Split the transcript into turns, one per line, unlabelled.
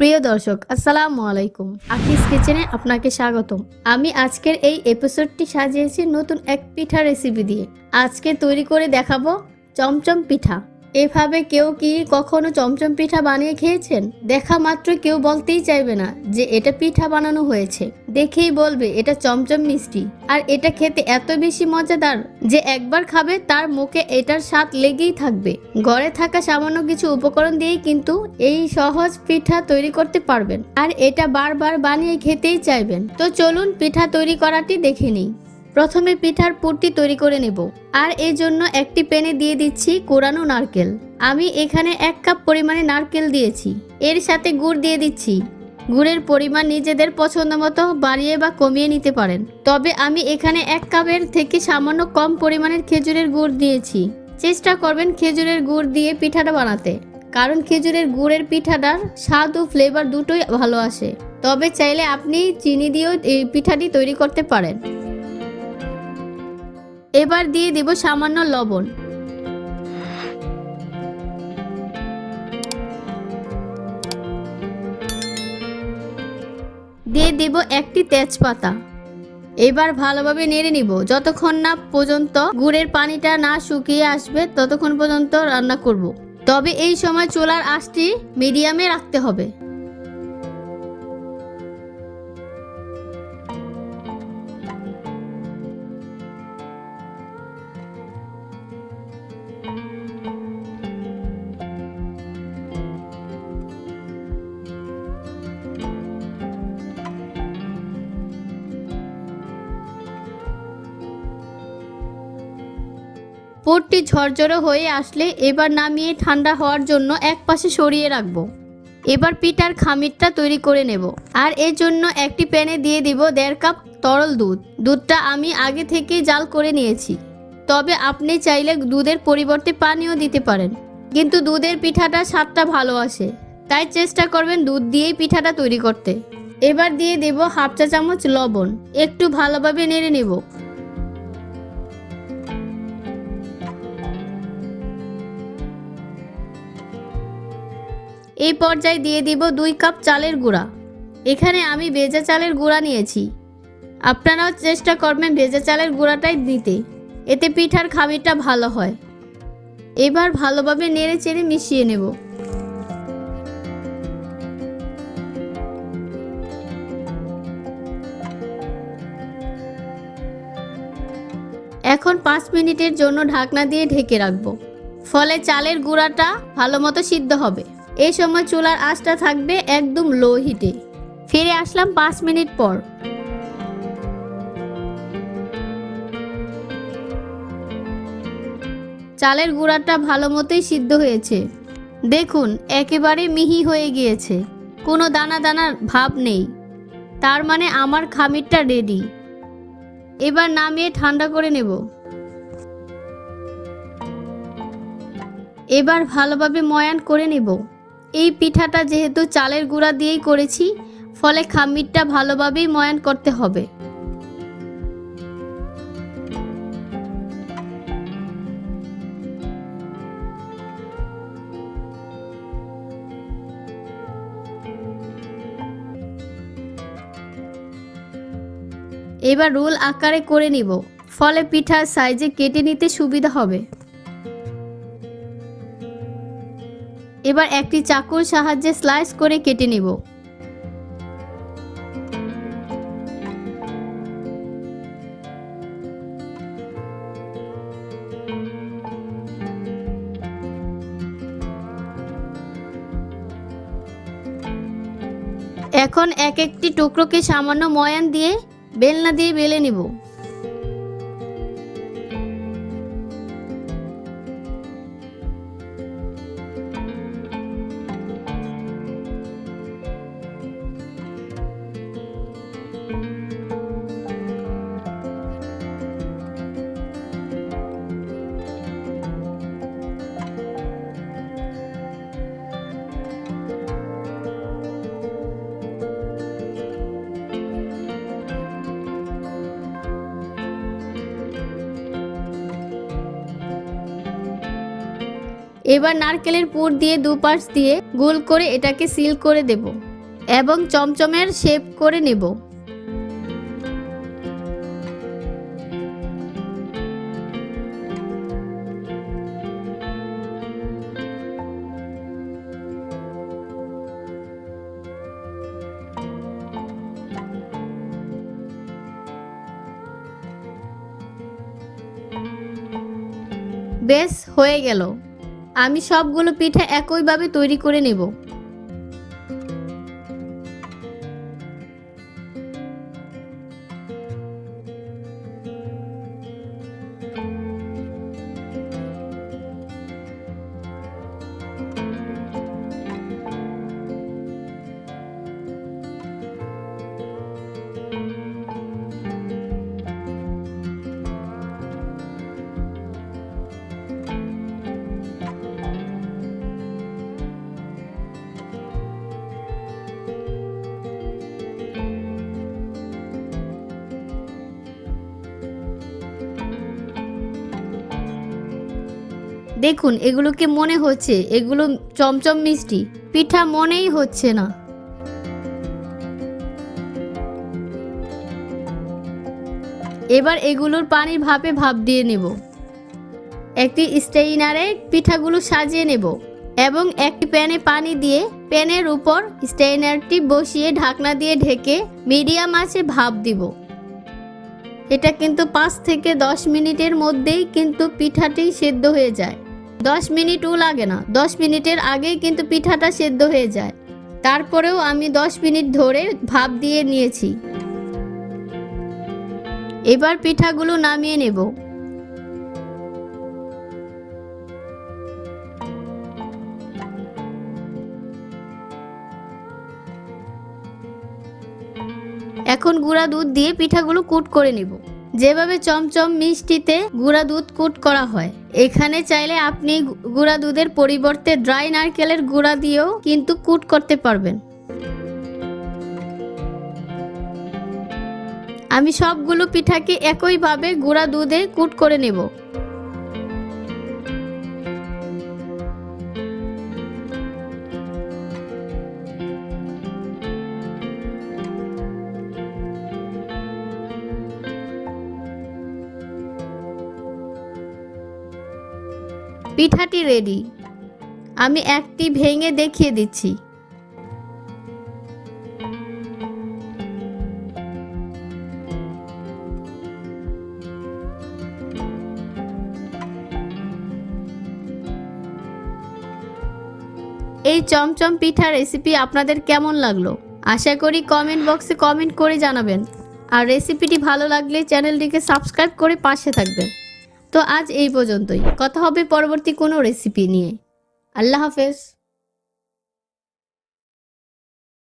প্রিয় দর্শক, আসসালামু আলাইকুম। আকিস কিচেনে আপনাকে স্বাগতম। আমি আজকের এই এপিসোডটি সাজিয়েছি নতুন এক পিঠা রেসিপি দিয়ে। আজকে তৈরি করে দেখাবো চমচম পিঠা। এভাবে কেউ কি কখনো চমচম পিঠা বানিয়ে খেয়েছেন? দেখা মাত্র কেউ বলতেই চাইবে না যে এটা পিঠা বানানো হয়েছে। দেখেই বলবে, এটা চমচম মিষ্টি। আর এটা খেতে এত বেশি মজাদার যে একবার খাবে তার মুখে এটার স্বাদ লেগেই থাকবে। ঘরে থাকা সামান্য কিছু উপকরণ দিয়েই কিন্তু এই সহজ পিঠা তৈরি করতে পারবেন। আর এটা বারবার বানিয়ে খেতেই চাইবেন। তো চলুন পিঠা তৈরি করাটি দেখে নিই। প্রথমে পিঠার পুরটি তৈরি করে নেব, আর এই জন্য একটি প্যানে দিয়ে দিচ্ছি কোরানো নারকেল। আমি এখানে এক কাপ পরিমাণে নারকেল দিয়েছি। এর সাথে গুড় দিয়ে দিচ্ছি। গুড়ের পরিমাণ নিজেদের পছন্দ মতো বাড়িয়ে বা কমিয়ে নিতে পারেন। তবে আমি এখানে এক কাপের থেকে সামান্য কম পরিমাণের খেজুরের গুড় দিয়েছি। চেষ্টা করবেন খেজুরের গুড় দিয়ে পিঠাটা বানাতে, কারণ খেজুরের গুড়ের পিঠাটার স্বাদ ও ফ্লেভার দুটোই ভালো আসে। তবে চাইলে আপনি চিনি দিয়েও এই পিঠাটি তৈরি করতে পারেন। এবার দিয়ে দেব সামান্য লবণ। দিয়ে দেব একটি তেজপাতা। এবার ভালোভাবে নেড়ে নিব। যতক্ষণ না পর্যন্ত গুড়ের পানিটা না শুকিয়ে আসবে, ততক্ষণ পর্যন্ত রান্না করব। তবে এই সময় চুলার আঁচটি মিডিয়ামে রাখতে হবে। পুরটি ঝরঝরে হয়ে আসলে এবার নামিয়ে ঠান্ডা হওয়ার জন্য এক পাশে সরিয়ে রাখব। এবার পিঠার খামিরটা তৈরি করে নেব। আর এর জন্য একটি প্যানে দিয়ে দিব দেড় কাপ তরল দুধ। দুধটা আমি আগে থেকেই জাল করে নিয়েছি। তবে আপনি চাইলে দুধের পরিবর্তে পানিও দিতে পারেন। কিন্তু দুধের পিঠাটা স্বাদটা ভালো আসে। তাই চেষ্টা করবেন দুধ দিয়েই পিঠাটা তৈরি করতে। এবার দিয়ে দেব হাফ চা চামচ লবণ। একটু ভালোভাবে নেড়ে নেব। এই পর্যায়ে দিয়ে দিব দুই কাপ চালের গুঁড়া। এখানে আমি ভেজা চালের গুঁড়া নিয়েছি। আপনারাও চেষ্টা করবেন ভেজা চালের গুঁড়াটাই দিতে। এতে পিঠার খামিরটা ভালো হয়। এবার ভালোভাবে নেড়ে চেড়ে মিশিয়ে নেব। এখন পাঁচ মিনিটের জন্য ঢাকনা দিয়ে ঢেকে রাখব। ফলে চালের গুঁড়াটা ভালো মতো সিদ্ধ হবে। এই সময় চুলার আঁচটা থাকবে একদম লো হিটে ফিরে আসলাম পাঁচ মিনিট পর। চালের গুঁড়াটা ভালো মতোই সিদ্ধ হয়েছে। দেখুন, একেবারে মিহি হয়ে গিয়েছে। কোনো দানা দানার ভাব নেই। তার মানে আমার খামিরটা রেডি এবার নামিয়ে ঠান্ডা করে নেব। এবার ভালোভাবে ময়ান করে নেব। এই পিঠাটা যেহেতু চালের গুঁড়া দিয়েই করেছি, ফলে খামিরটা ভালোভাবেই ময়ান করতে হবে। এবার রোল আকারে করে নিব, ফলে পিঠার সাইজে কেটে নিতে সুবিধা হবে। এবার একটি চাকুর সাহায্যে স্লাইস করে কেটে নিব। এখন এক একটি টুকরোকে সামান্য ময়ান দিয়ে বেলনা দিয়ে বেলে নিব। এবার নারকেলের পুর দিয়ে দুপাশ দিয়ে গোল করে এটাকে সিল করে দেব এবং চমচমের শেপ করে নেব। বেশ, হয়ে গেল। আমি সবগুলো পিঠা একইভাবে তৈরি করে নেব। দেখুন, এগুলোকে মনে হচ্ছে, এগুলো চমচম মিষ্টি, পিঠা মনেই হচ্ছে না। এবার এগুলোর পানির ভাপে ভাপ দিয়ে নেব। একটি স্টেইনারে পিঠাগুলো সাজিয়ে নেব এবং একটি প্যানে পানি দিয়ে প্যানের উপর স্টেইনারটি বসিয়ে ঢাকনা দিয়ে ঢেকে মিডিয়াম আঁচে ভাপ দিব। এটা কিন্তু পাঁচ থেকে দশ মিনিটের মধ্যেই কিন্তু পিঠাটি সেদ্ধ হয়ে যায়। দশ মিনিটও লাগে না। দশ মিনিটের আগেই কিন্তু পিঠাটা সেদ্ধ হয়ে যায়। তারপরেও আমি দশ মিনিট ধরে ভাপ দিয়ে নিয়েছি। এবার পিঠাগুলো নামিয়ে নেব। এখন গুঁড়া দুধ দিয়ে পিঠাগুলো কুট করে নেব। যেভাবে চমচম মিষ্টিতে গুঁড়া দুধ কুট করা হয়। এখানে চাইলে আপনি গুঁড়া দুধের পরিবর্তে ড্রাই নারকেলের গুঁড়া দিয়েও কিন্তু কুট করতে পারবেন। আমি সবগুলো পিঠাকে একইভাবে গুঁড়া দুধে কুট করে নেব। পিঠাটি রেডি আমি একটি ভেঙে দেখিয়ে দিচ্ছি। এই চমচম পিঠা রেসিপি আপনাদের কেমন লাগল? আশা করি কমেন্ট বক্সে কমেন্ট করে জানাবেন। আর রেসিপিটি ভালো লাগলে চ্যানেলটিকে সাবস্ক্রাইব করে পাশে থাকবেন। তো আজ এই পর্যন্তই। কথা হবে পরবর্তী কোনো রেসিপি নিয়ে। আল্লাহ হাফেজ।